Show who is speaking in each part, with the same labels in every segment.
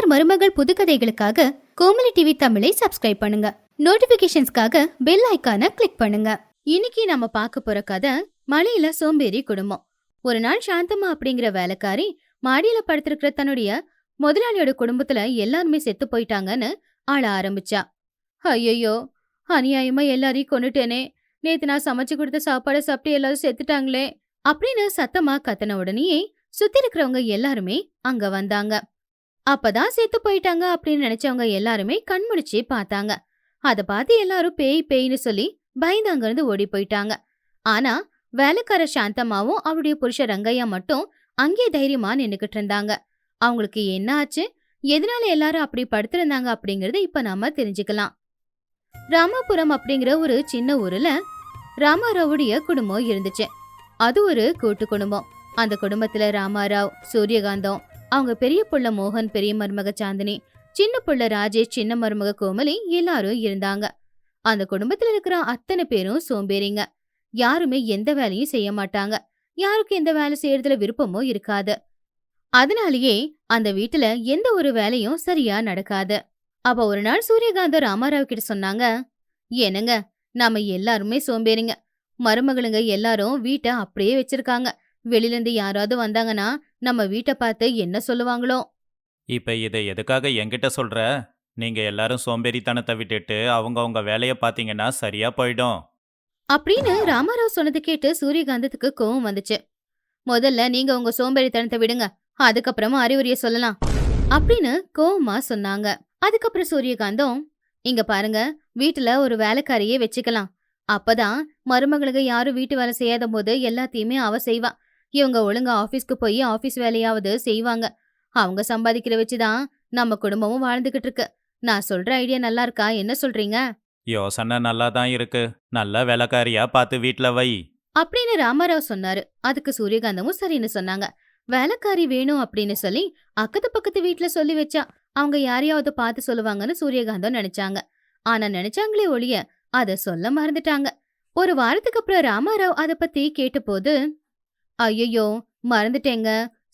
Speaker 1: மாமியார் மருமகள் புதுக்கதைகளுக்காக கோமலி டிவி தமிழை சப்ஸ்கிரைப் பண்ணுங்க. நோட்டிபிகேஷன்ஸ்க்காக பெல் ஐகானை கிளிக் பண்ணுங்க. இன்னைக்கு நம்ம பார்க்க போற கதை மலையில சோம்பேறி குடும்பம். ஒரு நாள் சாந்தம்மா அப்படிங்கிற வேலைக்காரி மாடியில படுத்திருக்கிற தன்னுடைய முதலாளியோட குடும்பத்துல எல்லாருமே செத்து போயிட்டாங்கன்னு ஆள ஆரம்பிச்சா. ஐயோ அநியாயமா எல்லாரையும் கொன்னுட்டேனே. நேத்து நான் சமைச்சு கொடுத்த சாப்பாடை சாப்பிட்டு எல்லாரும் செத்துட்டாங்களே அப்படின்னு சத்தமா கத்தன உடனேயே சுத்தி இருக்கிறவங்க எல்லாருமே அங்க வந்தாங்க. அப்பதான் செத்து போயிட்டாங்க அப்படின்னு நினைச்சவங்க எல்லாருமே கண்முடிச்சு பார்த்தாங்க. அத பார்த்து எல்லாரும் பேய் பேய்னு சொல்லி பயந்து அங்கிருந்து ஓடி போயிட்டாங்க. ஆனா வேலைக்கார சாந்தம்மாவும் அவருடைய புருஷ ரங்கையா மட்டும் அங்கே தைரியமா நின்னுக்கிட்டு இருந்தாங்க. அவங்களுக்கு என்ன ஆச்சு? எதனால எல்லாரும் அப்படி படுத்திருந்தாங்க அப்படிங்கறத இப்ப நாம தெரிஞ்சுக்கலாம். ராமாபுரம் அப்படிங்கிற ஒரு சின்ன ஊர்ல ராமாராவுடைய குடும்பம் இருந்துச்சு. அது ஒரு கூட்டு குடும்பம். அந்த குடும்பத்துல ராமாராவ் சூரியகாந்தம் அவங்க பெரிய புள்ள மோகன் பெரிய மருமக சாந்தினி சின்ன புள்ள ராஜேஷ் சின்ன மருமக கோமலி எல்லாரும் இருந்தாங்க. அந்த குடும்பத்துல இருக்கிற அத்தனை பேரும் சோம்பேறிங்க. யாருமே எந்த வேலையும் செய்ய மாட்டாங்க. யாருக்கு எந்த வேலை செய்யறதுல விருப்பமும் இருக்காது. அதனாலேயே அந்த வீட்டுல எந்த ஒரு வேலையும் சரியா நடக்காது. அப்ப ஒரு நாள் சூரியகாந்த ராமாராவ் கிட்ட சொன்னாங்க என்னங்க நாம எல்லாருமே சோம்பேறிங்க. மருமகளுங்க எல்லாரும் வீட்டை அப்படியே வச்சிருக்காங்க. வெளியிலேருந்து யாராவது வந்தாங்கன்னா நம்ம வீட்டை பார்த்து என்ன சொல்லுவாங்களோ?
Speaker 2: இப்ப இதை எதுக்காக என்கிட்ட சொல்ற? நீங்க எல்லாரும் சோம்பேறித்தனத்தை விட்டுட்டு அவங்கவங்க வேலையை பார்த்தீங்கன்னா சரியா போயிடும்.
Speaker 1: அப்படின்னு ராமாராவ் சொன்னது கேட்டு சூரியகாந்தத்துக்கு கோவம் வந்துச்சு. முதல்ல நீங்க உங்க சோம்பேறித்தனத்தை விடுங்க. அதுக்கப்புறமா அறிவுரைய சொல்லலாம். அப்படின்னு கோவமா சொன்னாங்க. அதுக்கப்புறம் சூரியகாந்தம் இங்க பாருங்க வீட்டுல ஒரு வேலைக்காரியே வச்சுக்கலாம். அப்பதான் மருமகளுக்கு யாரும் வீட்டு வேலை செய்யாத போது எல்லாத்தையுமே அவ செய்வா. இவங்க ஒழுங்கா ஆபீஸ்க்கு போய் ஆபீஸ் வேலையாவது செய்வாங்க. அவங்க சம்பாதிக்கிற வச்சுதான் நம்ம குடும்பமும் வாழ்ந்துகிட்டு இருக்கு நான் சொல்ற ஐடியா நல்லா இருக்கா என்ன சொல்றீங்க?
Speaker 2: யோசனை நல்லா தான் இருக்கு. நல்ல வேலைக்காரியா பார்த்து வீட்டில் வை.
Speaker 1: அப்படின்னு ராமாராவ் சொன்னாரு. அதுக்கு சூரியகாந்தமும் சரின்னு சொன்னாங்க. வேலைக்காரி வேணும் அப்படின்னு சொல்லி அக்கத்து பக்கத்து வீட்ல சொல்லி வச்சா அவங்க யாரையாவது பார்த்து சொல்லுவாங்கன்னு சூரியகாந்தம் நினைச்சாங்க. ஆனா நினைச்சாங்களே ஒழிய அத சொல்ல மறந்துட்டாங்க. ஒரு வாரத்துக்கு அப்புறம் ராமாராவ் அத பத்தி கேட்டபோது ஐயோ மறந்துட்டேங்க.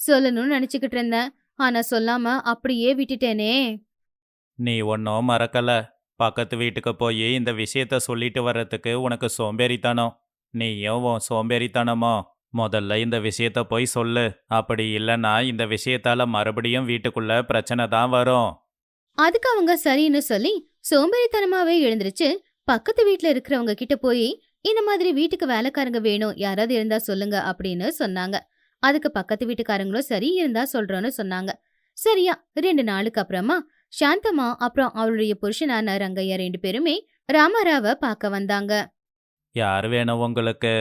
Speaker 1: சொல்லணும்னு நினைச்சுக்கிட்டு இருந்தேன். ஆனா சொல்லாம அப்படியே விட்டுட்டேனே.
Speaker 2: நீ ஒன்றும் மறக்கல. பக்கத்து வீட்டுக்கு போய் இந்த விஷயத்த சொல்லிட்டு வர்றதுக்கு உனக்கு சோம்பேறித்தனம். நீயும் உன் சோம்பேறித்தனமோ? முதல்ல இந்த விஷயத்த போய் சொல்லு. அப்படி இல்லைன்னா இந்த விஷயத்தால மறுபடியும் வீட்டுக்குள்ள பிரச்சனை தான் வரும்.
Speaker 1: அதுக்கு அவங்க சரின்னு சொல்லி சோம்பேறித்தனமாவே எழுந்திருச்சு பக்கத்து வீட்ல இருக்கிறவங்க கிட்ட போய் இந்த மாதிரி வீட்டுக்கு வேலைக்காரங்க வேணும் யாராவது இருந்தா சொல்லுங்க அப்படின்னு சொன்னாங்க. அதுக்கு பக்கத்து வீட்டுக்காரங்களும் சரி இருந்தா சொல்றோன்னு சொன்னாங்க. சரியா ரெண்டு நாளுக்கு அப்புறமா சாந்தமா அப்புறம் அவளுடைய புருஷனான ரங்கையா ரெண்டு பேருமே ராமாராவ பார்க்க வந்தாங்க.
Speaker 2: யார் வேணும் உங்களுக்கு?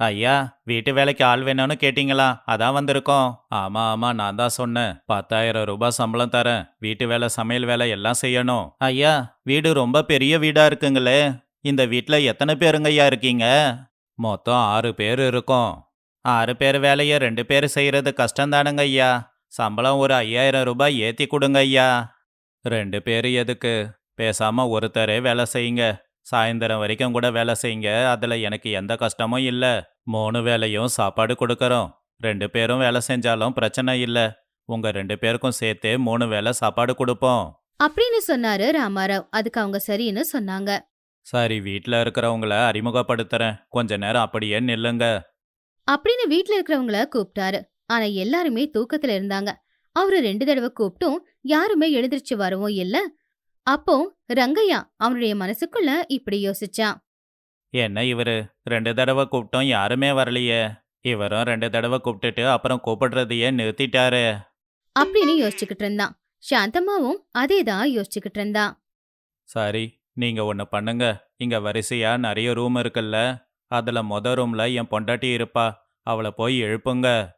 Speaker 2: ஐயா வீட்டு வேலைக்கு ஆள் வேணும்னு கேட்டிங்களா? அதான் வந்திருக்கோம். ஆமா ஆமா நான் தான் சொன்னேன். பத்தாயிரம் ரூபாய் சம்பளம் தரேன். வீட்டு வேலை சமையல் வேலை எல்லாம் செய்யணும். ஐயா வீடு ரொம்ப பெரிய வீடா இருக்குங்களே. இந்த வீட்டில் எத்தனை பேருங்கய்யா இருக்கீங்க? மொத்தம் ஆறு பேர் இருக்கோம். ஆறு பேர் வேலையை ரெண்டு பேர் செய்கிறது கஷ்டம்தானுங்க ஐயா சம்பளம் ஒரு ஐயாயிரம் ரூபாய் ஏற்றி கொடுங்க ஐயா ரெண்டு பேர் எதுக்கு? பேசாமல் ஒருத்தரே வேலை செய்யுங்க. சாயந்தரம் வரைக்கும் கூட வேலை செய்யுங்க. அதில் எனக்கு எந்த கஷ்டமும் இல்லை. மூணு வேலையும் சாப்பாடு கொடுக்குறோம். ரெண்டு பேரும் வேலை செஞ்சாலும் பிரச்சனை இல்லை. உங்கள் ரெண்டு பேருக்கும் சேர்த்து மூணு வேளை சாப்பாடு கொடுப்போம்.
Speaker 1: அப்படின்னு சொன்னாரு ராமாராவ். அதுக்கு அவங்க சரின்னு சொன்னாங்க.
Speaker 2: சரி வீட்டில் இருக்கிறவங்கள அறிமுகப்படுத்துறேன். கொஞ்ச நேரம் அப்படியே நில்லுங்க.
Speaker 1: அப்படின்னு வீட்ல இருக்கிறவங்கள கூப்பிட்டாரு. ஆனா எல்லாருமே தூக்கத்துல இருந்தாங்க. அவரு ரெண்டு தடவை கூப்பிட்டும் யாருமே எழுந்திருச்சு வரவும் இல்ல? அப்போ ரங்கையா அவனுடைய மனசுக்குள்ள இப்படி யோசிச்சான்.
Speaker 2: என்ன இவரு? ரெண்டு தடவை கூப்பிட்டோம் யாருமே வரலையே. இவரும் ரெண்டு தடவை கூப்பிட்டுட்டு அப்புறம் கூப்பிடுறதையே நிறுத்திட்டாரு.
Speaker 1: அப்படின்னு யோசிச்சுக்கிட்டு இருந்தான். சாந்தம்மாவும் அதேதான் யோசிச்சுக்கிட்டு இருந்தான்.
Speaker 2: சரி நீங்க ஒன்று பண்ணுங்க. இங்க வரிசையா நிறைய ரூம் இருக்குல்ல? அதுல மொத ரூம்ல என் பொண்டாட்டி இருப்பா. அவளை போய் எழுப்புங்க.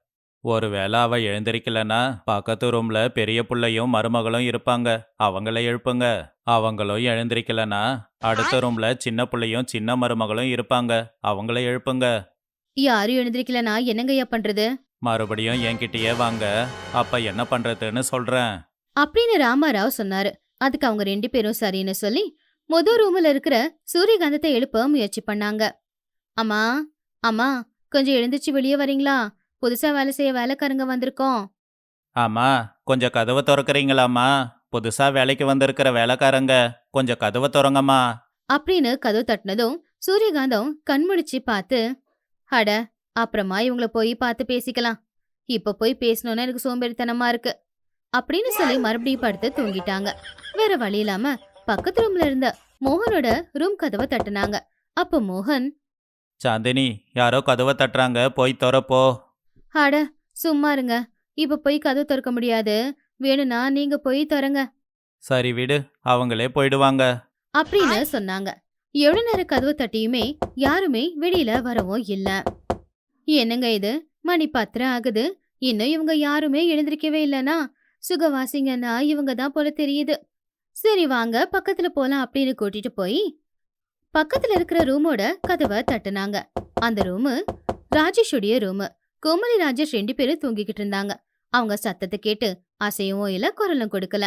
Speaker 2: ஒருவேளை அவ எழுந்திருக்கலனா பக்கத்து ரூம்ல பெரிய புள்ளையும் மருமகளும் இருப்பாங்க. அவங்கள எழுப்புங்க. அவங்களும் எழுந்திருக்கலனா அடுத்த ரூம்ல சின்ன புள்ளையும் சின்ன மருமகளும் இருப்பாங்க. அவங்கள எழுப்புங்க.
Speaker 1: யாரும் எழுந்திருக்கலனா என்னங்கய்யா பண்றது?
Speaker 2: மறுபடியும் என்கிட்டயே வாங்க. அப்ப என்ன பண்றதுன்னு சொல்றேன்.
Speaker 1: அப்படின்னு ராமாராவ் சொன்னாரு. அதுக்கு அவங்க ரெண்டு பேரும் சரின்னு சொல்லி முத ரூம்ல இருக்கிற சூரியகாந்தத்தை எழுப்ப முயற்சி பண்ணாங்க. அம்மா அம்மா கொஞ்சம் எழுந்திருச்சு வெளியே வரீங்களா? புதுசா வேலை செய்ய வேலைக்காரங்க வந்திருக்கோம்.
Speaker 2: ஆமா கொஞ்சம் கதவை திறக்கறீங்களாம்மா? புதுசா வேலைக்கு வந்திருக்கிற வேலைக்காரங்க கொஞ்சம் கதவை திறங்கம்மா.
Speaker 1: அப்படின்னு கதவு தட்டினதும் சூரியகாந்தம் கண்முழிச்சு பார்த்து அட அப்புறமா இவங்கள போய் பார்த்து பேசிக்கலாம். இப்ப போய் பேசணும்னா எனக்கு சோம்பேறித்தனமா இருக்கு. அப்படின்னு சொல்லி மறுபடியும் படுத்து தூங்கிட்டாங்க. வேற வழி இல்லாம பக்கத்து ரூம்ல இருந்த மோகனோட ரூம் கதவை தட்டுனாங்க. அப்ப மோகன்
Speaker 2: சாந்தினி யாரோ கதவை தட்டுறாங்க போய் திறப்போ.
Speaker 1: அட சும்மா இருங்க. இப்ப போய் கதவு திறக்க முடியாது. வேணும்னா நீங்க போய் திறங்க.
Speaker 2: சரி விடு அவங்களே போயிடுவாங்க.
Speaker 1: அப்படின்னு சொன்னாங்க. எவ்வளவு நேரம் கதவு தட்டியுமே யாருமே வெளியில வரவும் இல்ல. என்னங்க இது? மணி பத்திரம் ஆகுது. இன்னும் இவங்க யாருமே எழுந்திருக்கவே இல்லனா சுகவாசிங்கன்னா இவங்க தான் போல தெரியுது. சரி வாங்க பக்கத்துல போலாம் அப்படின்னு கூட்டிட்டு போய் பக்கத்துல இருக்கிற ரூமோட கதவை தட்டுனாங்க. அந்த ரூமு ராஜேஷுடைய ரூமு. கோமலி ராஜேஷ் ரெண்டு பேரும் தூங்கிக்கிட்டு இருந்தாங்க. அவங்க சத்தத்தை கேட்டு அசையவும் இல்ல குரலும் கொடுக்கல.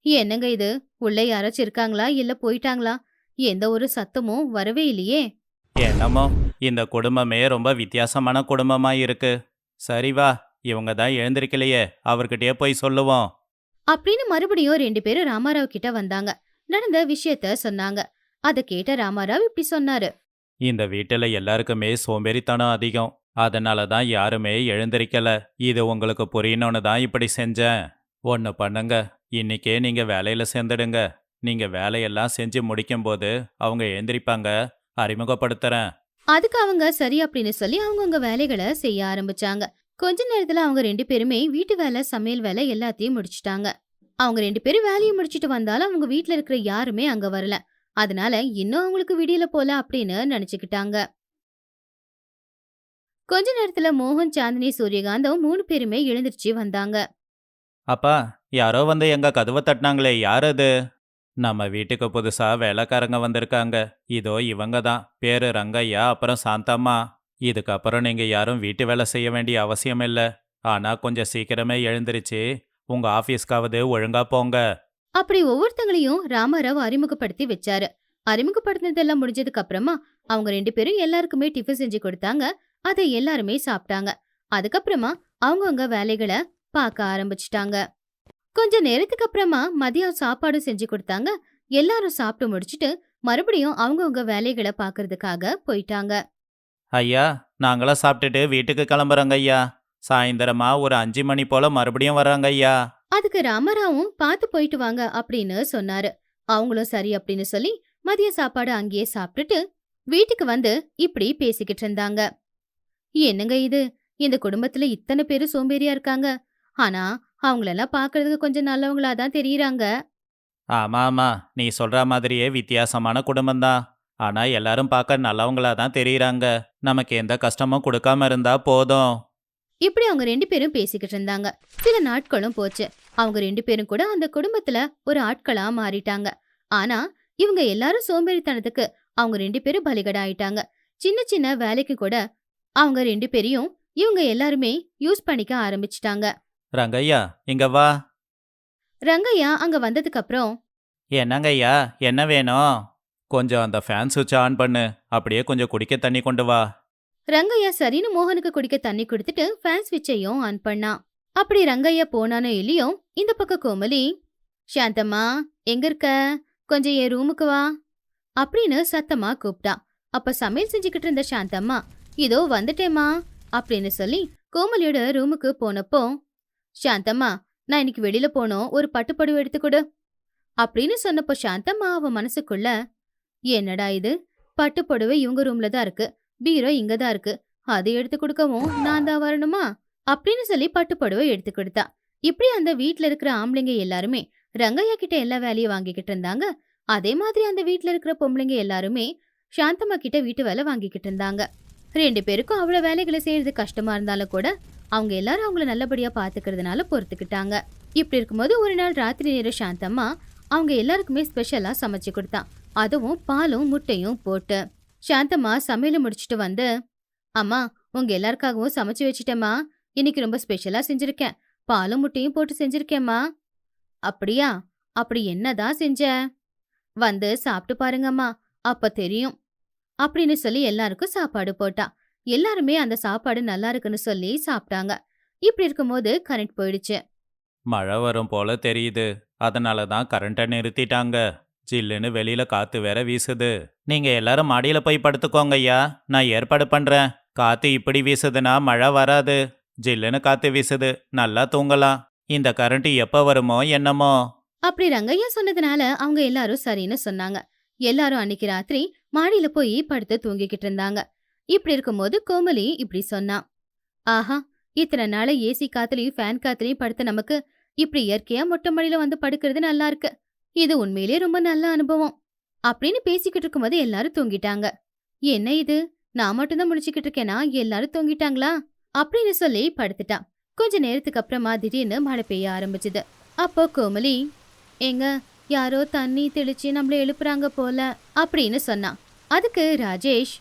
Speaker 1: என்னங்க இது? உள்ள யாராச்சும் இருக்காங்களா? இல்ல போயிட்டாங்களா? எந்த ஒரு சத்தமும் வரவே இல்லையே.
Speaker 2: என்னமோ இந்த குடும்பமே ரொம்ப வித்தியாசமான குடும்பமா இருக்கு. சரி வா இவங்க தான் எழுந்திருக்கலையே அவர்கிட்டயே போய் சொல்லுவோம்.
Speaker 1: அப்படின்னு மறுபடியும் ரெண்டு பேரும் ராமாராவ் கிட்ட வந்தாங்க. நடந்த விஷயத்த சொன்னாங்க. அத கேட்ட ராமாராவ் இப்படி சொன்னாரு.
Speaker 2: இந்த வீட்டுல எல்லாருக்குமே சோம்பேறித்தனம் அதிகம். அதனால தான் யாருமே எழுந்திருக்கல. இது உங்களுக்கு புரியணும்னு தான் இப்படி செஞ்சேன். ஒன்று பண்ணுங்க. இன்னைக்கே நீங்க வேலையில சேர்ந்துடுங்க. நீங்க வேலையெல்லாம் செஞ்சு முடிக்கும்போது அவங்க எழுந்திரிப்பாங்க அறிமுகப்படுத்துறேன்.
Speaker 1: அதுக்கு அவங்க சரி அப்படின்னு சொல்லி அவங்கவங்க வேலைகளை செய்ய ஆரம்பிச்சாங்க. கொஞ்ச நேரத்துல அவங்க ரெண்டு பேருமே வீட்டு வேலை சமையல் வேலை எல்லாத்தையும் முடிச்சிட்டாங்க. அவங்க ரெண்டு பேரும் வேலையை முடிச்சிட்டு வந்தாலும் அவங்க வீட்டுல இருக்கிற யாருமே அங்க வரல. அதனால இன்னும் அவங்களுக்கு விடியல போல அப்படின்னு நினைச்சுக்கிட்டாங்க. கொஞ்ச நேரத்துல மோகன் சாந்தினி சூரியகாந்தம் மூணு பேருமே எழுந்திருச்சு வந்தாங்க.
Speaker 2: அப்பா யாரோ வந்து எங்க கதவை தட்டினாங்களே யார் அது? நம்ம வீட்டுக்கு புதுசா வேலைக்காரங்க வந்திருக்காங்க. இதோ இவங்க தான். பேரு ரங்கையா அப்புறம் சாந்தம்மா. இதுக்கப்புறம் நீங்க யாரும் வீட்டு வேலை செய்ய வேண்டிய அவசியம் இல்லை. ஆனா கொஞ்சம் சீக்கிரமே எழுந்திருச்சு. உங்க ஆபீஸ்க்காவது ஒழுங்கா போங்க.
Speaker 1: அப்படி ஒவ்வொருத்தங்களையும் ராமராவ் அறிமுகப்படுத்தி வச்சாரு. அறிமுகப்படுத்தினதெல்லாம் முடிஞ்சதுக்கு அப்புறமா அவங்க ரெண்டு பேரும் எல்லாருக்குமே டிஃபன் செஞ்சு கொடுத்தாங்க. அதை எல்லாருமே சாப்பிட்டாங்க. அதுக்கப்புறமா அவங்கவங்க வேலைகளை பார்க்க ஆரம்பிச்சிட்டாங்க. கொஞ்ச நேரத்துக்கு அப்புறமா மதியம் சாப்பாடு செஞ்சு கொடுத்தாங்க. எல்லாரும் சாப்பிட்டு முடிச்சிட்டு மறுபடியும் அவங்கவுங்க வேலைகளை பார்க்கறதுக்காக போயிட்டாங்க.
Speaker 2: ஐயா நாங்களாம் சாப்பிட்டுட்டு வீட்டுக்கு கிளம்புறோங்க ஐயா. சாயந்தரமா ஒரு அஞ்சு மணி போல மறுபடியும் வர்றாங்க ஐயா.
Speaker 1: அதுக்கு ராமராவும் பார்த்து போயிட்டு வாங்க அப்படின்னு சொன்னாரு. அவங்களும் சரி அப்படின்னு சொல்லி மதிய சாப்பாடு அங்கேயே சாப்பிட்டுட்டு வீட்டுக்கு வந்து இப்படி பேசிக்கிட்டு இருந்தாங்க. என்னங்க இது? இந்த குடும்பத்துல இத்தனை பேரு சோம்பேறியா இருக்காங்க. ஆனா அவங்களெல்லாம் பார்க்கிறதுக்கு கொஞ்சம் நல்லவங்களா தான் தெரியறாங்க.
Speaker 2: ஆமா ஆமா நீ சொல்ற மாதிரியே வித்தியாசமான குடும்பம்தான். ஆனா எல்லாரும் பார்க்க நல்லவங்களா தான் தெரியுறாங்க. நமக்கு எந்த கஷ்டமும் கொடுக்காம இருந்தா போதும்.
Speaker 1: இப்படி அவங்க ரெண்டு பேரும் பேசிக்கிட்டு இருந்தாங்க. சில நாட்களும் போச்சு. அவங்க ரெண்டு பேரும் கூட அந்த குடும்பத்துல ஒரு ஆட்களா மாறிட்டாங்க. ஆனா இவங்க எல்லாரும் சோம்பேறித்தனத்துக்கு அவங்க ரெண்டு பேரும் பலிகடா ஆயிட்டாங்க சின்ன சின்ன வேலைக்கு கூட அவங்க ரெண்டு பேரையும் இவங்க எல்லாருமே யூஸ் பண்ணிக்க ஆரம்பிச்சிட்டாங்க.
Speaker 2: ரங்கையா இங்க வா.
Speaker 1: ரங்கையா அங்க வந்ததுக்கு அப்புறம்
Speaker 2: என்னங்கய்யா என்ன வேணும்? கொஞ்சம் அந்த ஃபேன் சுவிட்ச் ஆன் பண்ணு. அப்படியே கொஞ்சம் குடிக்க தண்ணி கொண்டு வா.
Speaker 1: ரங்கையா சரின்னு மோகனுக்கு குடிக்க தண்ணி கொடுத்துட்டு ஃபேன் ஸ்விட்சையும் ஆன் பண்ணான் அப்படி ரங்கையா போனானோ இல்லையோ இந்த பக்கம் கோமலி சாந்தம்மா எங்க இருக்க? கொஞ்சம் என் ரூமுக்கு வா. அப்படின்னு சத்தமா கூப்பிட்டா அப்ப சமையல் செஞ்சுக்கிட்டு இருந்த சாந்தம்மா இதோ வந்துட்டேம்மா அப்படின்னு சொல்லி கோமலியோட ரூமுக்கு போனப்போ சாந்தம்மா நான் இன்னைக்கு வெளியில போனோம். ஒரு பட்டுப்படவை எடுத்துக்கொடு அப்படின்னு சொன்னப்போ சாந்தம்மா அவன் மனசுக்குள்ள என்னடா இது? பட்டுப்புடவை இவங்க ரூம்ல தான் இருக்கு. பீரோ இங்க தான் இருக்கு. அதை எடுத்து கொடுக்கவும் நான் தான் வரணுமா? அப்படின்னு சொல்லி பட்டுப்புடவை எடுத்து கொடுத்தா. இப்படி அந்த வீட்ல இருக்கிற ஆம்பளைங்க எல்லாருமே ரங்கையா கிட்ட எல்லா வேலையும் வாங்கிக்கிட்டு இருந்தாங்க. அதே மாதிரி அந்த வீட்ல இருக்கிற பொம்பளைங்க எல்லாருமே சாந்தம்மா கிட்ட வீட்டு வேலை வாங்கிக்கிட்டு இருந்தாங்க. ரெண்டு பேருக்கும் அவ்வளவு வேலைகளை செய்யறது கஷ்டமா இருந்தாலும் கூட அவங்க எல்லாரும் அவங்கள நல்லபடியா பாத்துக்கிறதுனால பொறுத்துக்கிட்டாங்க. இப்படி இருக்கும்போது ஒரு நாள் ராத்திரி நேரம் சாந்தம்மா அவங்க எல்லாருக்குமே ஸ்பெஷலா சமைச்சு கொடுத்தான் அதுவும் பாலும் முட்டையும் போட்டு. சாந்தம்மா சமையல முடிச்சிட்டு வந்து அம்மா உங்க எல்லாருக்காகவும் சமைச்சு வச்சிட்டேம்மா. இன்னைக்கு ரொம்ப ஸ்பெஷலா செஞ்சிருக்கேன். பாலும் முட்டையும் போட்டு செஞ்சிருக்கேம்மா. அப்படியா? அப்படி என்னதான் செஞ்ச? வந்து சாப்பிட்டு பாருங்கம்மா. அப்ப தெரியும். அப்படின்னு சொல்லி எல்லாருக்கும் சாப்பாடு போட்டா. எல்லாருமே அந்த சாப்பாடு நல்லா இருக்குன்னு சொல்லி சாப்பிட்டாங்க. இப்படி இருக்கும்போது கரண்ட் போயிடுச்சு.
Speaker 2: மழை வரும் போல தெரியுது. அதனால தான் கரண்ட்டை நிறுத்திட்டாங்க. ஜில்லுன்னு வெளியில காத்து வேற வீசுது. நீங்க எல்லாரும் மாடியில போய் படுத்துக்கோங்க ஐயா. நான் ஏற்பாடு பண்றேன். காத்து இப்படி வீசுதுன்னா மழை வராது. ஜில்லுன்னு காத்து வீசுது. நல்லா தூங்கலாம். இந்த கரண்ட் எப்ப வருமோ என்னமோ.
Speaker 1: அப்படி ரங்கையா சொன்னதுனால அவங்க எல்லாரும் சரின்னு சொன்னாங்க. எல்லாரும் அன்னைக்கு ராத்திரி மாடியில போய் படுத்து தூங்கிக்கிட்டு இருந்தாங்க. இப்படி இருக்கும்போது கோமலி இப்படி சொன்னான் ஆஹா இத்தனை நாள ஏசி காத்துலயும் ஃபேன் காத்துலயும் படுத்த நமக்கு இப்படி இயற்கையா மொட்டை மாடியில வந்து படுக்கிறது நல்லா இருக்கு. இது உண்மையிலேயே ரொம்ப நல்ல அனுபவம். அப்படின்னு பேசிக்கிட்டு இருக்கும்போது எல்லாரும் தூங்கிட்டாங்க. என்ன இது? நான் மட்டும்தான் முடிச்சுக்கிட்டு இருக்கேனா? எல்லாரும் தூங்கிட்டாங்களா? அப்படின்னு சொல்லி படுத்துட்டான் கொஞ்ச நேரத்துக்கு அப்புறமா திடீர்னு மழை பெய்ய ஆரம்பிச்சுது. அப்போ கோமலி எங்க யாரோ தண்ணி தெளிச்சு நம்மள எழுப்புறாங்க போல அப்படின்னு சொன்னான் அதுக்கு ராஜேஷ்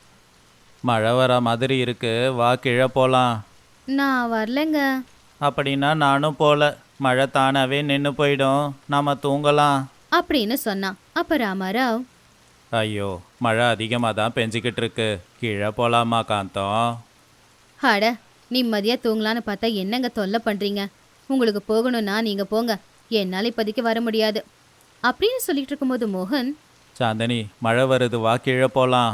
Speaker 2: மழை வர மாதிரி இருக்கு. வா கீழே போலாம்.
Speaker 1: நான் வரலங்க.
Speaker 2: அப்படின்னா நானும் போல. மழை தானாவே நின்று போயிடும். நாம தூங்கலாம்.
Speaker 1: அப்படின்னு சொன்னான் அப்ப ராமாராவ்
Speaker 2: ஐயோ மழை அதிகமாக தான் பெஞ்சிக்கிட்டு இருக்கு கீழே போலாமா காந்தம்
Speaker 1: அட நிம்மதியா தூங்கலான்னு பார்த்தா என்னங்க தொல்லை பண்றீங்க? உங்களுக்கு போகணும்னா நீங்க போங்க. என்னால இப்போதைக்கு வர முடியாது. அப்படின்னு சொல்லிட்டு இருக்கும்போது மோகன்
Speaker 2: சாந்தனி மழை வருது வா கீழே போலாம்.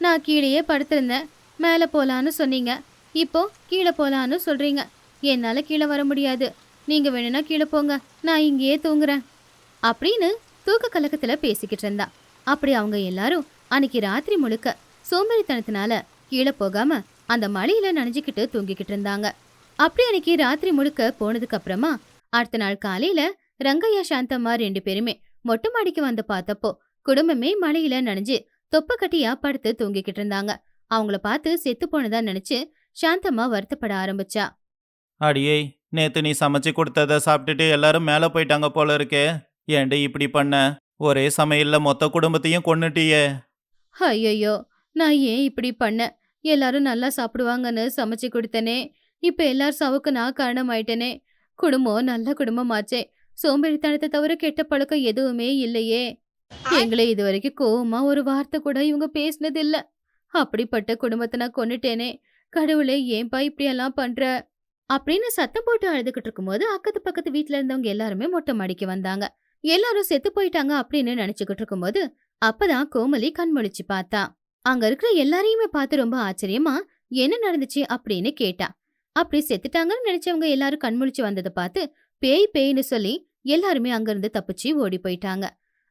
Speaker 1: நான் கீழேயே படுத்திருந்தேன். மேலே போலான்னு சொன்னீங்க. இப்போ கீழே போலான்னு சொல்றீங்க. என்னால கீழே வர முடியாது. நீங்க வேணும்னா கீழே போங்க. நான் இங்கேயே தூங்குறேன். அப்படின்னு தூக்க கலக்கத்துல பேசிக்கிட்டு இருந்தா. அப்படி அவங்க எல்லாரும் அன்னைக்கு ராத்திரி முழுக்க சோம்பேறித்தனத்தினால கீழே போகாம அந்த மலையில நனைஞ்சுக்கிட்டு தூங்கிக்கிட்டு இருந்தாங்க. அப்படி அன்னைக்கு ராத்திரி முழுக்க போனதுக்கு அப்புறமா அடுத்த நாள் காலையில ரங்கையா சாந்தம்மா ரெண்டு பேருமே மொட்டை மாடிக்கு வந்து பார்த்தப்போ குடும்பமே மலையில நனைஞ்சு தொப்ப கட்டியா படுத்து தூங்கிக்கிட்டு இருந்தாங்க. அவங்கள பார்த்து செத்து போனதா நினைச்சு சாந்தம்மா வருத்தப்பட ஆரம்பிச்சா.
Speaker 2: அடியே நேத்து நீ சமைச்சு கொடுத்தத சாப்பிட்டுட்டு எல்லாரும் மேல போயிட்டாங்க போல இருக்கே. ஏண்டி இப்படி பண்ண? ஒரே சமையல்ல மொத்த குடும்பத்தையும் கொன்னுட்டியே.
Speaker 1: ஐயோ நான் ஏன் இப்படி பண்ணேன் எல்லாரும் நல்லா சாப்பிடுவாங்கன்னு சமைச்சு கொடுத்தனே. இப்ப எல்லாரும் சாவுக்கு நான் காரணமாயிட்டேனே. குடும்பம் நல்ல குடும்பமாச்சே. சோம்பேறித்தனத்தை தவிர கெட்ட பழக்கம் எதுவுமே இல்லையே. எங்களை இது வரைக்கும் கோவமா ஒரு வார்த்தை கூட இவங்க பேசினது இல்ல அப்படிப்பட்ட குடும்பத்தை நான் கொன்னுட்டேனே. கடவுளே ஏன்பா இப்படி எல்லாம் பண்ற? அப்படின்னு சத்தம் போட்டு அழுதுகிட்டு இருக்கும்போது அக்கத்து பக்கத்து வீட்ல இருந்தவங்க எல்லாருமே மொட்டை மாடிக்கு வந்தாங்க. எல்லாரும் செத்து போயிட்டாங்க அப்படின்னு நினைச்சுக்கிட்டு இருக்கும்போது அப்பதான் கோமலி கண்மொழிச்சு பார்த்தா. அங்க இருக்கிற எல்லாரையுமே பார்த்து ரொம்ப ஆச்சரியமா என்ன நடந்துச்சு அப்படின்னு கேட்டா. அப்படி செத்துட்டாங்கன்னு நினைச்சவங்க எல்லாரும் கண்முழிச்சு வந்ததை பார்த்து பேய் பேய்னு சொல்லி எல்லாருமே அங்கிருந்து தப்பிச்சு ஓடி போயிட்டாங்க.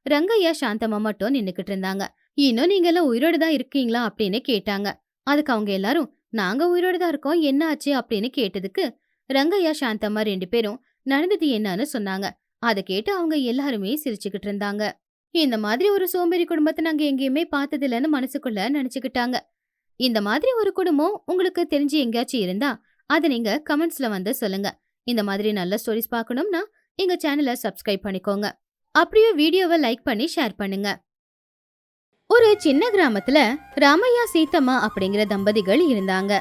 Speaker 1: ரங்கையா சாந்தம்மா மட்டும் நின்னுக்கிட்டு இருந்தாங்க. இன்னும் நீங்க எல்லாம் உயிரோடு தான் இருக்கீங்களா அப்படின்னு கேட்டாங்க. அதுக்கு அவங்க எல்லாரும் நாங்க உயிரோடு தான் இருக்கோம் என்ன ஆச்சு? அப்படின்னு கேட்டதுக்கு ரங்கையா சாந்தம்மா ரெண்டு பேரும் நடந்தது என்னன்னு சொன்னாங்க. அதை கேட்டு அவங்க எல்லாருமே சிரிச்சுக்கிட்டு இருந்தாங்க இந்த மாதிரி ஒரு சோம்பேறி குடும்பத்தை நாங்க எங்கேயுமே பார்த்ததில்லன்னு மனசுக்குள்ள நினைச்சுக்கிட்டாங்க. இந்த மாதிரி ஒரு குடும்பம் உங்களுக்கு தெரிஞ்சு எங்கேயாச்சும் இருந்தா அதை நீங்க கமெண்ட்ஸ்ல வந்து சொல்லுங்க. இந்த மாதிரி நல்ல ஸ்டோரிஸ் பார்க்கணும்னா எங்க சேனலை சப்ஸ்கிரைப் பண்ணிக்கோங்க. அப்படியே வீடியோவை லைக் பண்ணி ஷேர் பண்ணுங்க. ஒரு சின்ன கிராமத்துல ராமையா சீத்தம்மா அப்படிங்கிற தம்பதிகள் இருந்தாங்க.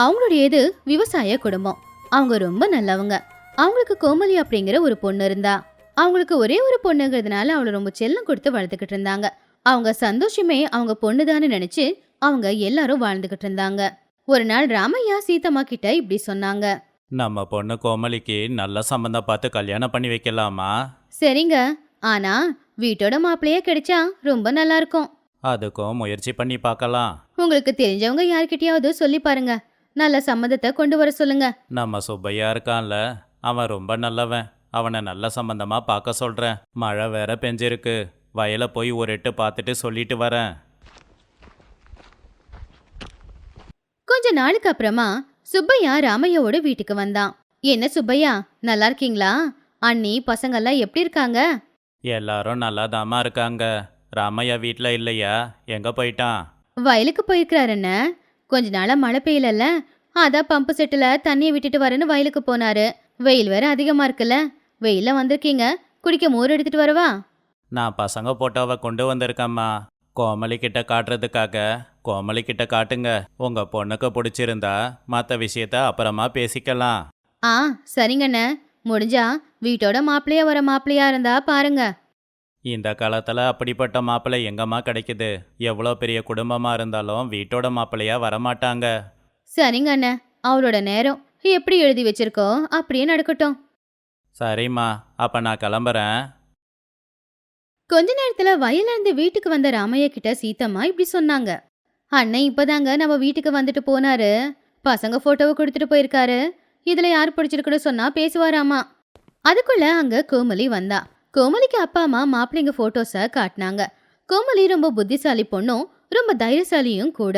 Speaker 1: அவங்களுடையது விவசாய குடும்பம். அவங்க ரொம்ப நல்லவங்க. அவங்களுக்கு கோமலி அப்படிங்கிற ஒரு பொண்ணு இருந்தா. அவங்களுக்கு ஒரே ஒரு பொண்ணுங்கிறதுனால அவளை ரொம்ப செல்லம் கொடுத்து வளர்த்துக்கிட்டு இருந்தாங்க. அவங்க சந்தோஷமே அவங்க பொண்ணுதான்னு நினைச்சு அவங்க எல்லாரும் வாழ்ந்துகிட்டு இருந்தாங்க. ஒரு நாள் ராமையா சீதம்மா கிட்ட இப்படி சொன்னாங்க.
Speaker 2: நம்ம பொண்ணு கோமலிக்கு நல்ல சம்பந்தம் பார்த்து கல்யாணம் பண்ணி வைக்கலாமா?
Speaker 1: சரிங்க. ஆனா வீட்டோட மாப்பிள்ளையே கிடைச்சா ரொம்ப நல்லா இருக்கும்.
Speaker 2: அதுக்கும் முயற்சி பண்ணி பார்க்கலாம்.
Speaker 1: உங்களுக்கு தெரிஞ்சவங்க யார்கிட்டயாவது சொல்லி பாருங்க. நல்ல சம்மதத்தை கொண்டு வர சொல்லுங்க.
Speaker 2: நம்ம சுப்பையா இருக்கான்ல. அவன் ரொம்ப நல்லவன். அவனை நல்ல சம்பந்தமா பார்க்க சொல்றேன். மழை வேற பெஞ்சிருக்கு. வயலை போய் ஒரு எட்டு பார்த்துட்டு சொல்லிட்டு வரேன்.
Speaker 1: கொஞ்ச நாளுக்கு அப்புறமா சுப்பையா ராமையாவோட வீட்டுக்கு வந்தான். என்ன சுப்பையா நல்லா இருக்கீங்களா? அண்ணி பசங்கெல்லாம் எப்படி இருக்காங்க?
Speaker 2: எல்லாரும் நல்லா இருக்காங்க. ராமையா வீட்டில் இல்லையா? எங்க போயிட்டான்?
Speaker 1: வயலுக்கு போயிருக்கிறாருன்னு கொஞ்ச நாளா மழை பெய்யலல்ல. அதான் பம்பு செட்டுல தண்ணியை விட்டுட்டு வரேன்னு வயலுக்கு போனாரு. வெயில் வேற அதிகமா இருக்குல்ல. வெயில வந்திருக்கீங்க. குடிக்க மோர் எடுத்துட்டு வரவா?
Speaker 2: நான் பசங்க போட்டோவை கொண்டு வந்திருக்கேம்மா. கோமலி கிட்ட காட்டுறதுக்காக. கோமலி கிட்ட காட்டுங்க. உங்க பொண்ணுக்கு பிடிச்சிருந்தா மற்ற விஷயத்த அப்புறமா பேசிக்கலாம்.
Speaker 1: ஆ சரிங்கண்ணே முடிஞ்சா வீட்டோட மாப்பிள்ளையா வர மாப்பிள்ளையா இருந்தா பாருங்க.
Speaker 2: இந்த காலத்துல அப்படிப்பட்ட மாப்பிள்ளை எங்கம்மா கிடைக்குது? எவ்வளோ பெரிய குடும்பமா இருந்தாலும் வீட்டோட மாப்பிள்ளையா வரமாட்டாங்க.
Speaker 1: சரிங்க அண்ணே. அவரோட நேரம் எப்படி எழுதி வச்சிருக்கோ அப்படியே நடக்கட்டும்.
Speaker 2: சரிம்மா அப்ப நான் கிளம்புறேன்.
Speaker 1: கொஞ்ச நேரத்துல வயல்ல இருந்து வீட்டுக்கு வந்த ராமையா கிட்ட சீதம்மா இப்படி சொன்னாங்க. அண்ணன் இப்பதாங்க நம்ம வீட்டுக்கு வந்துட்டு போனாரு. பசங்க போட்டோவை கொடுத்துட்டு போயிருக்காரு. இதுல யார் பிடிச்சிருக்குன்னு சொன்னா பேசுவாராமா. அதுக்குள்ள அங்க கோமலி வந்தா. கோமலிக்கு அப்பா அம்மா மாப்பிள்ளைங்க போட்டோஸ காட்டினாங்க. கோமலி ரொம்ப புத்திசாலி பொண்ணும் ரொம்ப தைரியசாலியும் கூட.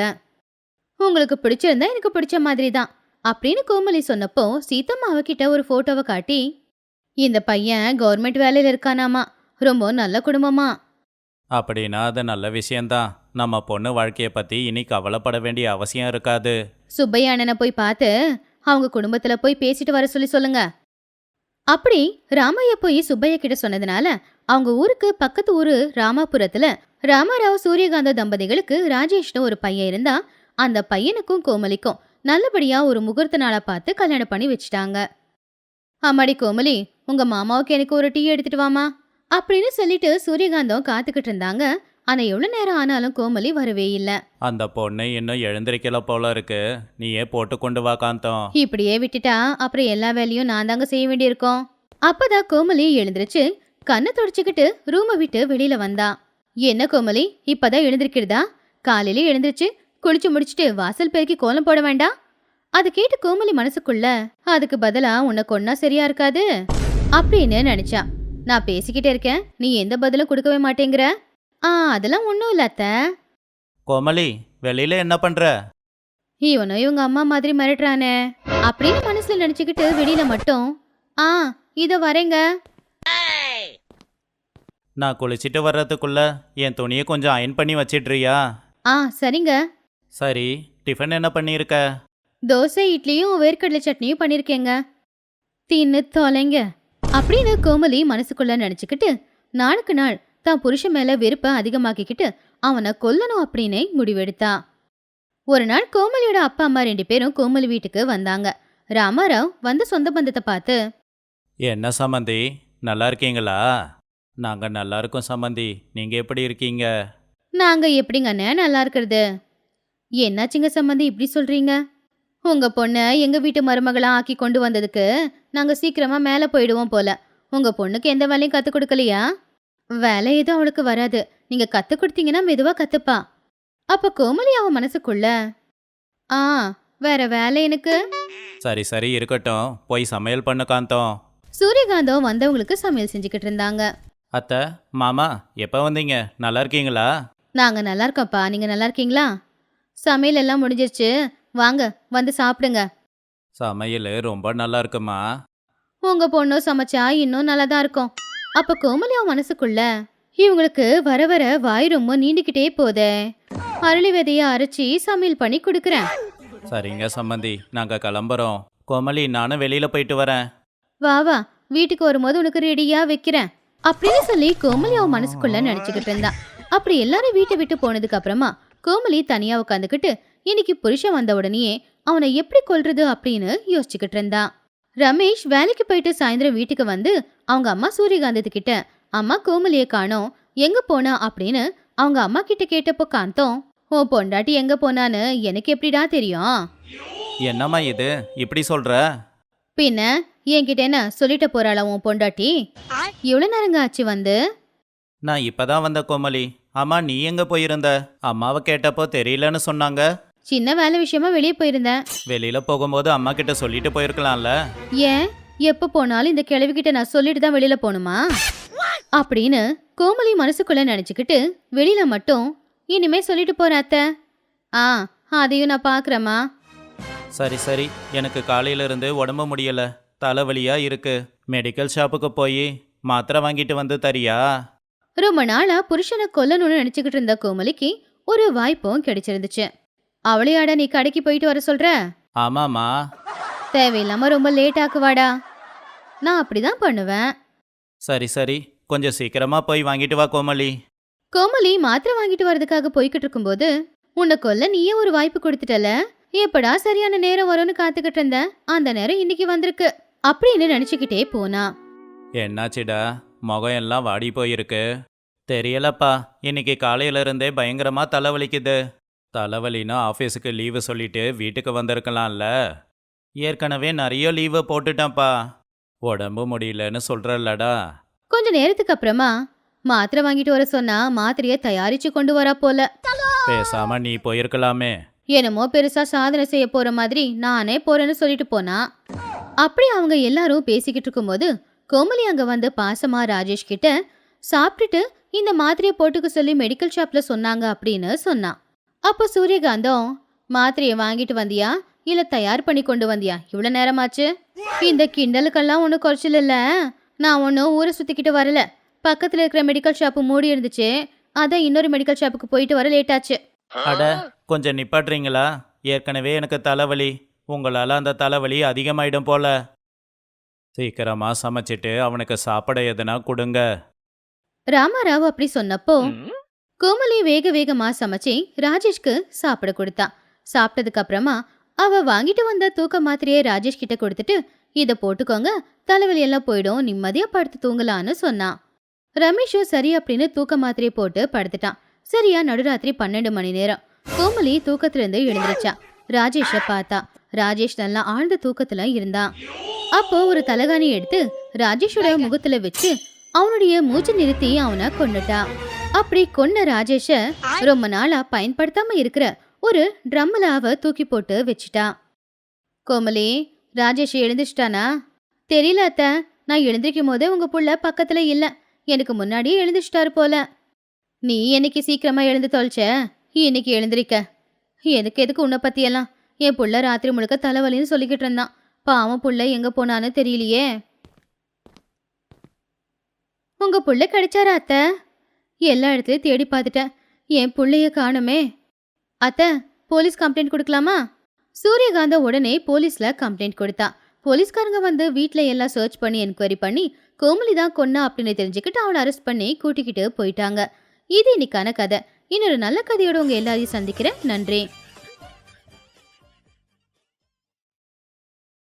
Speaker 1: உங்களுக்கு பிடிச்சிருந்தா எனக்கு பிடிச்ச மாதிரி தான் அப்படின்னு கோமலி சொன்னப்போ சீதம்மா அவகிட்ட ஒரு போட்டோவை காட்டி இந்த பையன் கவர்மெண்ட் வேலையில இருக்கானாமா? ரொம்ப நல்ல குடும்பமா?
Speaker 2: அப்படின்னா அது நல்ல விஷயம்தான். நம்ம பொண்ணு வாழ்க்கையை பத்தி இனி கவலைப்பட வேண்டிய அவசியம் இருக்காது.
Speaker 1: சுப்பையா அண்ணனை போய் பார்த்து அவங்க குடும்பத்துல போய் பேசிட்டு வர சொல்லி சொல்லுங்க. அப்படி ராமையா போய் சுப்பையா கிட்ட சொன்னதுனால அவங்க ஊருக்கு பக்கத்து ஊரு ராமாபுரத்துல ராமாராவ் சூரியகாந்த தம்பதிகளுக்கு ராஜேஷ்னு ஒரு பையன் இருந்தா அந்த பையனுக்கும் கோமலிக்கும் நல்லபடியா ஒரு முகூர்த்த நாளை பார்த்து கல்யாணம் பண்ணி வச்சுட்டாங்க. அம்மாடி கோமலி உங்க மாமாவுக்கு எனக்கு ஒரு டீ எடுத்துட்டு வாமா அப்படின்னு சொல்லிட்டு சூரியகாந்தம் காத்துக்கிட்டு இருந்தாங்க. ஆனா எவ்வளவு நேரம் ஆனாலும் கோமலி வரவே இல்ல.
Speaker 2: அந்த பொண்ணு இன்னும் எழுந்திருக்கல போல இருக்கு. நீயே போட்டு கொண்டு வா காந்தம்.
Speaker 1: இப்படியே விட்டுட்டா அப்புறம் எல்லா வேலையும் நான் தாங்க செய்ய வேண்டியிருக்கோம். அப்பதான் கோமலி எழுந்திருச்சு கண்ணை தொடச்சுக்கிட்டு ரூமை விட்டு வெளியில வந்தா. என்ன கோமலி இப்பதான் எழுந்திருக்கிறதா? காலையில எழுந்திருச்சு குளிச்சு முடிச்சிட்டு வாசல் பெருக்கி கோலம் போட வேண்டாம் அது கேட்டு கோமலி மனசுக்குள்ள அதுக்கு பதிலா உன்னை கொன்னா சரியா இருக்காது? அப்படின்னு நினைச்சா. நான் பேசிக்கிட்டே இருக்கேன். நீ எந்த பதிலும் கொடுக்கவே மாட்டேங்கிற. ஆ அதெல்லாம் ஒன்றும் இல்ல அத்தை.
Speaker 2: கோமலி வெளியில என்ன பண்ற?
Speaker 1: இவனும் இவங்க அம்மா மாதிரி மிரட்டுறானே. அப்படின்னு மனசுல நினைச்சுக்கிட்டு வெளியில மட்டும் ஆ இதோ வரேங்க.
Speaker 2: நான் குளிச்சிட்டு வர்றதுக்குள்ள என் துணியை கொஞ்சம் அயன் பண்ணி வச்சிட்றியா?
Speaker 1: ஆ சரிங்க.
Speaker 2: சரி டிஃபன் என்ன பண்ணியிருக்க
Speaker 1: தோசை இட்லியும் வேர்க்கடலை சட்னியும் பண்ணிருக்கேங்க. தின்னு தொலைங்க. அப்படின்னு கோமலி மனசுக்குள்ள நினைச்சுக்கிட்டு நாளுக்கு நாள் தான் புருஷன் மேல வெறுப்பை அதிகமாக்கிக்கிட்டு அவனை கொல்லணும் அப்படின்னு முடிவெடுத்தா. ஒரு நாள் கோமலியோட அப்பா அம்மா ரெண்டு பேரும் கோமலி வீட்டுக்கு வந்தாங்க. ராமாராவ் வந்த சொந்த பந்தத்தை பார்த்து
Speaker 2: என்ன சம்மந்தி? நல்லா இருக்கீங்களா? நாங்க நல்லா இருக்கோம் சம்மந்தி. நீங்க எப்படி இருக்கீங்க?
Speaker 1: நாங்க எப்படிங்கண்ணே நல்லா இருக்கிறது? என்னாச்சுங்க சம்மந்தி இப்படி சொல்றீங்க? உங்க பொண்ணை எங்க வீட்டு மருமகளா ஆக்கி கொண்டு வந்ததுக்கு நாங்க சீக்கிரமா மேல போயிடுவோம் போல. உங்க பொண்ணுக்கு எந்த வேலையும் கத்து கொடுக்கலையா? வேலை எதுவும் அவளுக்கு வராது. நீங்க கத்து கொடுத்தீங்கன்னா மெதுவா கத்துப்பா. அப்ப கோமலி அவன் மனசுக்குள்ள ஆ வேற வேலை எனக்கு?
Speaker 2: சரி சரி இருக்கட்டும். போய் சமையல் பண்ணு காந்தம்.
Speaker 1: சூரியகாந்தம் வந்தவங்களுக்கு சமையல் செஞ்சுக்கிட்டு இருந்தாங்க.
Speaker 2: அத்தை மாமா எப்போ வந்தீங்க? நல்லா இருக்கீங்களா?
Speaker 1: நாங்க நல்லா இருக்கோம்ப்பா. நீங்க நல்லா இருக்கீங்களா? சமையல் எல்லாம் முடிஞ்சிருச்சு. வாங்க வந்து சாப்பிடுங்க.
Speaker 2: சமையல் ரொம்ப நல்லா இருக்குமா?
Speaker 1: உங்க பொண்ணும் சமைச்சா இன்னும் நல்லா தான் இருக்கும். அப்ப கோமலி அவன் மனசுக்குள்ள இவங்களுக்கு வர வர வாய் ரொம்ப நீண்டுக்கிட்டே போதே. அரளி விதைய அரைச்சி சமையல் பண்ணி கொடுக்குறேன்.
Speaker 2: சரிங்க சம்மந்தி நாங்க கிளம்புறோம். கோமலி நானும் வெளியில போயிட்டு வரேன்.
Speaker 1: வா வா வீட்டுக்கு வரும்போது உனக்கு ரெடியா வைக்கிறேன். அப்படின்னு சொல்லி கோமலி அவன் மனசுக்குள்ள நினைச்சுக்கிட்டு இருந்தா. அப்படி எல்லாரும் வீட்டை விட்டு போனதுக்கு அப்புறமா கோமலி தனியா உட்காந்துக்கிட்டு இன்னைக்கு புருஷன் வந்த உடனேயே அவனை எப்படி கொல்றது? அப்படின்னு யோசிச்சுக்கிட்டு இருந்தா. ரமேஷ் வேலைக்கு போயிட்டு சாயந்தரம் வீட்டுக்கு வந்து அவங்க அம்மா சூரியகாந்தத்து கிட்ட அம்மா கோமலிய காணோம் எங்க போனா? அப்படின்னு அவங்க அம்மா கிட்ட கேட்டப்போ காந்தோம் உன் பொண்டாட்டி எங்க போனான்னு எனக்கு எப்படிடா தெரியும்?
Speaker 2: என்னம்மா இது? இப்படி சொல்ற?
Speaker 1: பின்ன என்கிட்ட என்ன சொல்லிட்டு போறாளா உன் பொண்டாட்டி? எவ்வளவு நேரங்க ஆச்சு வந்து?
Speaker 2: நான் இப்பதான் வந்த கோமலி. அம்மா நீ எங்க போயிருந்த? அம்மாவை கேட்டப்போ தெரியலன்னு சொன்னாங்க.
Speaker 1: சின்ன வேலை விஷயமா வெளியே போயிருந்தேன்.
Speaker 2: வெளியில போகும்போது அம்மா கிட்ட சொல்லிட்டு போயிருக்கலாம்ல.
Speaker 1: ஏன்? எப்ப போனாலும் இந்த கிழவி கிட்ட நான் சொல்லிட்டு தான் வெளியில போகணுமா? அப்படின்னு கோமலி மனசுக்குள்ள நினைச்சுக்கிட்டு வெளியில மட்டும் இனிமே சொல்லிட்டு போற அத்தை. ஆ அதையும் நான் பாக்குறேம்மா
Speaker 2: சரி சரி. எனக்கு காலையில இருந்து உடம்பு முடியல. தலைவலியா இருக்கு. மெடிக்கல் ஷாப்புக்கு போய் மாத்திரை வாங்கிட்டு வந்து தரியா?
Speaker 1: ரொம்ப நாளா புருஷனை கொல்லணும்னு நினைச்சுக்கிட்டு இருந்த கோமலிக்கு ஒரு வாய்ப்பும் கிடைச்சிருந்துச்சு. அவளையாட நீ கடைக்கு போயிட்டு வர சொல்ற?
Speaker 2: ஆமாம்மா.
Speaker 1: தேவையில்லாம ரொம்ப லேட் ஆக்குவாடா. நான் அப்படிதான் பண்ணுவேன்.
Speaker 2: சரி சரி. கொஞ்சம் சீக்கிரமா போய் வாங்கிட்டு வா கோமலி
Speaker 1: கோமலி மாத்திரை வாங்கிட்டு வரதுக்காக போய்கிட்டு இருக்கும்போது உன்னை கொல்ல நீயே ஒரு வாய்ப்பு கொடுத்துட்டல? எப்படா சரியான நேரம் வரும்னு காத்துக்கிட்டு இருந்த? அந்த நேரம் இன்னைக்கு வந்திருக்கு. அப்படின்னு நினைச்சுக்கிட்டே போனா.
Speaker 2: என்னாச்சுடா? முகம் எல்லாம் வாடி போயிருக்கு. தெரியலப்பா. இன்னைக்கு காலையில இருந்தே பயங்கரமா தலைவலிக்குது. தலைவலினா ஆஃபீஸுக்கு லீவு சொல்லிட்டு வீட்டுக்கு வந்திருக்கலாம்ல. ஏற்கனவே நிறைய லீவு போட்டுட்டேன்ப்பா. உடம்பு முடியலன்னு சொல்றல்லடா.
Speaker 1: கொஞ்ச நேரத்துக்கு அப்புறமா மாத்திரை வாங்கிட்டு வர சொன்னா மாத்திரைய தயாரிச்சு கொண்டு வரா போல.
Speaker 2: பேசாம நீ போயிருக்கலாமே.
Speaker 1: என்னமோ பெருசா சாதனை செய்ய போற மாதிரி நானே போறேன்னு சொல்லிட்டு போனா. அப்படி அவங்க எல்லாரும் பேசிக்கிட்டு இருக்கும்போது கோமலி அங்க வந்து பாசமா ராஜேஷ் கிட்ட சாப்பிட்டுட்டு இந்த மாத்திரையை போட்டுக்க சொல்லி மெடிக்கல் ஷாப்ல சொன்னாங்க அப்படின்னு சொன்னான். அப்போ சூரியகாந்தம் மாத்திரையை வாங்கிட்டு வந்தியா? இல்ல தயார் பண்ணி கொண்டு வந்தியா? இவ்வளவு நேரமாச்சு? இந்த கிண்டலுக்கெல்லாம் ஒன்றும் குறைச்சல் இல்ல. நான் ஒன்றும் ஊரை சுத்திக்கிட்டு வரல. பக்கத்துல இருக்கிற மெடிக்கல் ஷாப்பு மூடி இருந்துச்சு. அதான் இன்னொரு மெடிக்கல் ஷாப்புக்கு போயிட்டு வர லேட் ஆச்சு.
Speaker 2: அட கொஞ்சம் நிப்பாட்றீங்களா ஏற்கனவே எனக்கு தலைவலி. உங்களால் அந்த தலைவலி அதிகமாயிடும் போல. சீக்கிரமாக சமைச்சிட்டு அவனுக்கு சாப்பிட எதுனா கொடுங்க.
Speaker 1: ராமாராவ் அப்படி சொன்னப்போ கோமலி வேக வேகமா சமைச்சு ராஜேஷ்க்கு சாப்பிட கொடுத்தா. சாப்பிட்டதுக்கு அப்புறமா அவ வாங்கிட்டு வந்த தூக்க மாத்திரையை ராஜேஷ் கிட்ட கொடுத்துட்டு இத போட்டுக்கோங்க தலைவலி எல்லாம் போயிடும் நிம்மதியா படுத்து தூங்கலான்னு சொன்னான் ரமேஷும் சரி அப்படின்னு தூக்க மாத்திரையை போட்டு படுத்துட்டான். சரியா நடுராத்திரி பன்னெண்டு மணி நேரம். கோமலி தூக்கத்துல இருந்து எழுந்திருச்சா. ராஜேஷ பார்த்தா. ராஜேஷ் நல்லா ஆழ்ந்த தூக்கத்துல இருந்தான். அப்போ ஒரு தலகாணி எடுத்து ராஜேஷோட முகத்துல வச்சு அவனுடைய மூச்சு நிறுத்தி அவனை கொன்னுட்டா. அப்படி கொன்ன ராஜேஷ ரொம்ப நாளா பயன்படுத்தாம இருக்கிற ஒரு ட்ரம்மில் அவ தூக்கி போட்டு வச்சிட்டா. கோமலி ராஜேஷ் எழுந்துச்சிட்டானா தெரியல அத்த. நான் எழுந்திருக்கும் போதே உங்க புள்ள பக்கத்துல இல்ல. எனக்கு முன்னாடியே எழுந்துச்சிட்டாரு போல. நீ என்னைக்கு சீக்கிரமா எழுந்து தொலைச்ச? இன்னைக்கு எழுந்திருக்க. எதுக்கு எதுக்கு உன்னை பத்தியெல்லாம்? என் புள்ள ராத்திரி முழுக்க தலைவலின்னு சொல்லிக்கிட்டு இருந்தான். பாவம் புள்ள எங்க போனான்னு தெரியலையே. உங்க புள்ள கிடைச்சாரா அத்தை? எல்லா இடத்துலையும் தேடி பார்த்துட்டேன். என் புள்ளைய காணுமே. அத்தை போலீஸ் கம்ப்ளைண்ட் கொடுக்கலாமா? சூரியகாந்த உடனே போலீஸில் கம்ப்ளைண்ட் கொடுத்தா. போலீஸ்காரங்க வந்து வீட்டில் எல்லாம் சர்ச் பண்ணி என்கொயரி பண்ணி கோமலி தான் கொன்னா அப்படின்னு தெரிஞ்சுக்கிட்டு அவனை அரெஸ்ட் பண்ணி கூட்டிக்கிட்டு போயிட்டாங்க. இது இன்னைக்கான கதை. இன்னொரு நல்ல கதையோட உங்கள் எல்லாரையும் சந்திக்கிறேன். நன்றி.